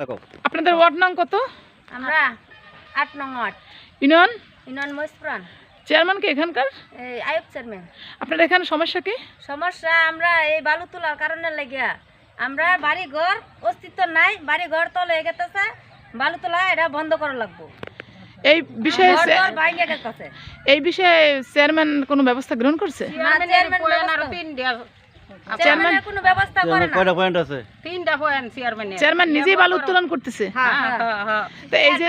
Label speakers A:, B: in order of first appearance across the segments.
A: থাকো
B: আপনাদের ওয়ার্ড নাম কত?
C: আমরা আট নং ওয়ার্ড।
B: ইউনিয়ন
C: ইউনিয়ন মহিষপুরান
B: চেয়ারম্যান কি এখানকার?
C: এই আয়ুব চেয়ারম্যান।
B: আপনাদের এখানে সমস্যা কি?
C: সমস্যা আমরা এই বালু তোলার কারণে লাগিয়া। আমরা বাড়ি ঘর অস্তিত্ব নাই বাড়ি ঘর তো লেগে গেতেছে। বালু তোলা এটা বন্ধ করা লাগবো।
B: এই বিষয়ে এই বিষয়ে চেয়ারম্যান কোনো ব্যবস্থা গ্রহণ করছে?
C: না, চেয়ারম্যান কোনো ব্যবস্থা করে না?
A: কয়টা পয়েন্ট আছে?
D: তিনটা পয়েন্ট চেয়ারম্যান
B: চেয়ারম্যান নিজেই বালু উত্তোলন করতেছে।
D: হ্যাঁ হ্যাঁ হ্যাঁ
B: তো এই যে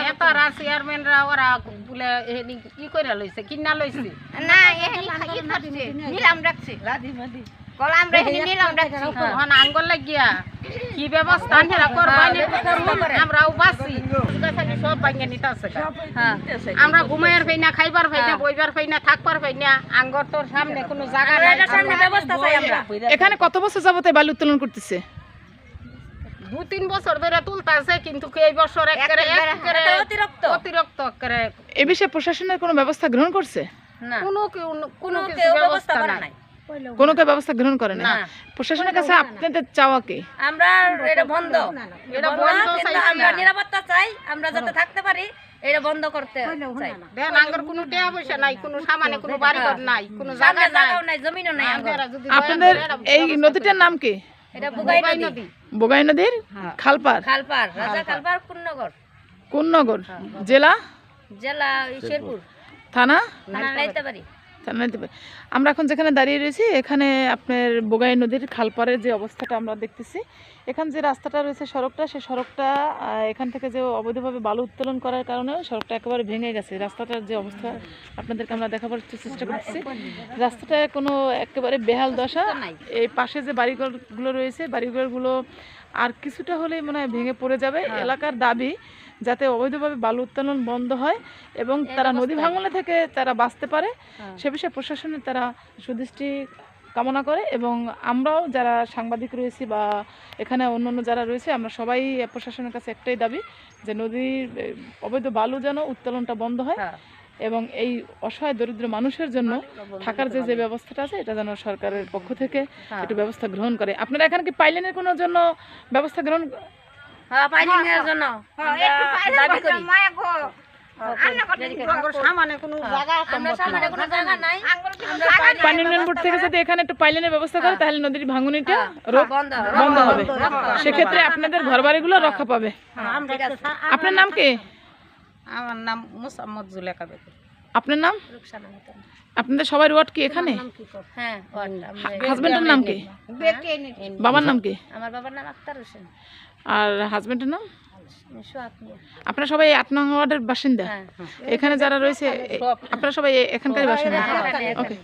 D: নেতারা চেয়ারম্যানরা ওরা বলে এহেনি কি কইরা লইছে কিনা লইছে।
C: না এখানে নিলাম রাখছি। কলা আমরা এখানে নিলাম রাখছি।
D: তখন আঙ্গল লাগিয়া। কি ব্যবস্থা? হেরা করবাই আমরাও বাসি সব ভাঙে নিতাছে।
C: হ্যাঁ
D: আমরা ঘুমাইয়ার পাই না খাইবার পাই না বইবার পাই না থাকবার পাই না আঙ্গর তোর সামনে কোনো জায়গা নাই।
C: সামনে ব্যবস্থা চাই আমরা।
B: এখানে কত বছর যাবত বালু উত্তোলন করতেছে?
D: দু তিন বছর ধরে তুলতাছে কিন্তু এই বছর
C: অতিরিক্ত।
D: অতিরিক্ত
B: এ বিষয়ে প্রশাসনের কোনো ব্যবস্থা গ্রহণ করছে?
C: না।
D: কোনো কোনো
C: কোনো
D: কিছু
C: কেউ ব্যবস্থা
D: নাই।
B: কোনো কেউ ব্যবস্থা গ্রহণ করে না। প্রশাসনের কাছে আপনাদের চাওয়া কি?
C: আমরা এটা বন্ধ।
D: এটা
C: বন্ধ, আমরা নিরাপত্তা চাই আমরা যাতে থাকতে পারি এটা বন্ধ করতে চাই।
D: দেন আঙ্গর কোনো টাকা পয়সা নাই কোনো সামানে কোনো বাড়ি ঘর নাই কোনো জায়গা
C: জায়গাও নাই জমিনও নাই
B: আপনাদের এই নদীটার নাম কি?
C: এটা বুগাই নদী।
B: বোগাই নদীর? খালপার।
C: খালপার রাজা খালপার। পূর্ণগর
B: কোন জেলা?
C: জেলা ওই শেরপুর
B: থানা?
C: থানা
B: নিতে পারে। আমরা এখন যেখানে দাঁড়িয়ে রয়েছি এখানে আপনার বোগাই নদীর খালপাড়ের যে অবস্থাটা আমরা দেখতেছি এখান যে রাস্তাটা রয়েছে সড়কটা সেই সড়কটা এখান থেকে যে অবৈধভাবে বালু উত্তোলন করার কারণে সড়কটা একেবারে ভেঙে গেছে। রাস্তাটার যে অবস্থা আপনাদেরকে আমরা দেখাবার চেষ্টা করতেছি। রাস্তাটা কোনো একেবারে বেহাল দশা। এই পাশে যে বাড়িঘরগুলো রয়েছে বাড়িঘরগুলো আর কিছুটা হলেই মনে হয় ভেঙে পড়ে যাবে। এলাকার দাবি যাতে অবৈধভাবে বালু উত্তোলন বন্ধ হয় এবং তারা নদী ভাঙনে থেকে তারা বাঁচতে পারে। সে বিষয়ে প্রশাসনের তারা সুদৃষ্টি কামনা করে এবং আমরাও যারা সাংবাদিক রয়েছি বা এখানে অন্য অন্য যারা রয়েছে আমরা সবাই প্রশাসনের কাছে একটাই দাবি যে নদীর অবৈধ বালু যেন উত্তোলনটা বন্ধ হয়
C: হ্যাঁ।
B: এবং এই অসহায় দরিদ্র মানুষের জন্য থাকার যে যে ব্যবস্থাটা আছে এটা যেন সরকারের পক্ষ থেকে একটু ব্যবস্থা গ্রহণ করে। আপনারা এখানে কি পাইলেনের কোনো জন্য ব্যবস্থা গ্রহণ
C: হ্যাঁ পাইলিং এর জন্য। দাবি করি।
D: আঙ্গর সামানে কোনো জায়গা
C: আমরা সামনে কোনো জায়গা নাই। আমরা
B: পানি উন্নয়ন বোর্ড থেকে যদি এখানে একটু পাইলেনের ব্যবস্থা করে তাহলে নদীর ভাঙনিটা রোধ
C: বন্ধ হবে।
B: সেক্ষেত্রে আপনাদের ঘর বাড়িগুলো রক্ষা পাবে। আপনার নাম কি?
D: আমার নাম মুসাম্মদ জুলেখা বেগম।
B: আপনার নাম? আপনাদের সবাই ওয়ার্ড কি এখানে?
C: হ্যাঁ
B: হাজবেন্ডের নাম কি? বাবার নাম কি?
C: আমার বাবার নাম আক্তার হোসেন।
B: আর হাজবেন্ডের নাম? আপনার সবাই আট নং ওয়ার্ডের বাসিন্দা?
C: হ্যাঁ
B: এখানে যারা রয়েছে আপনার সবাই এখানকার এখানকারই বাসিন্দা। ওকে